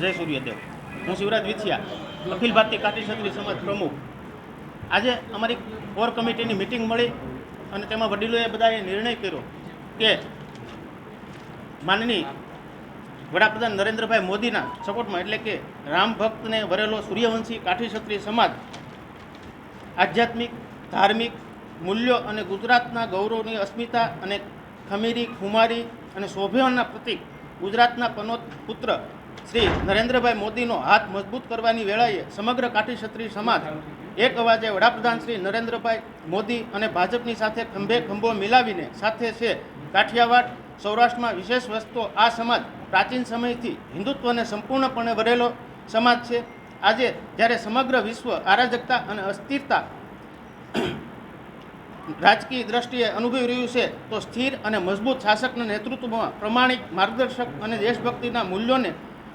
જય સૂર્યદેવ હું શિવરાજ વિછિયા, અખિલ ભારતીય કાઠી ક્ષત્રિય સમાજ પ્રમુખ. આજે અમારી કોર કમિટીની મિટિંગ મળી અને તેમાં વડીલોએ બધાએ નિર્ણય કર્યો કે માનની વડાપ્રધાન નરેન્દ્રભાઈ મોદીના સપોર્ટમાં, એટલે કે રામ ભક્તને વરેલો સૂર્યવંશી કાઠી ક્ષત્રિય સમાજ, આધ્યાત્મિક, ધાર્મિક મૂલ્યો અને ગુજરાતના ગૌરવની અસ્મિતા અને ખમીરી, ખુમારી અને શોભ્યોના પ્રતિક ગુજરાતના પનોત પુત્ર શ્રી નરેન્દ્રભાઈ મોદીનો હાથ મજબૂત કરવાની વેળાએ સમગ્ર કાઠી ક્ષત્રિય સમાજ એક અવાજે વડાપ્રધાન શ્રી નરેન્દ્રભાઈ મોદી અને ભાજપની સાથે ખંભે ખંભો મિલાવીને સાથે છે કાઠિયાવાડ, સૌરાષ્ટ્રમાં વિશેષ વસ્તુ આ સમાજ પ્રાચીન સમયથી હિન્દુત્વને સંપૂર્ણપણે વરેલો સમાજ છે. આજે જ્યારે સમગ્ર વિશ્વ અરાજકતા અને અસ્થિરતા રાજકીય દ્રષ્ટિએ અનુભવી રહ્યું છે, તો સ્થિર અને મજબૂત શાસકના નેતૃત્વમાં પ્રમાણિક માર્ગદર્શક અને દેશભક્તિના મૂલ્યોને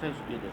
થઈ શકે છે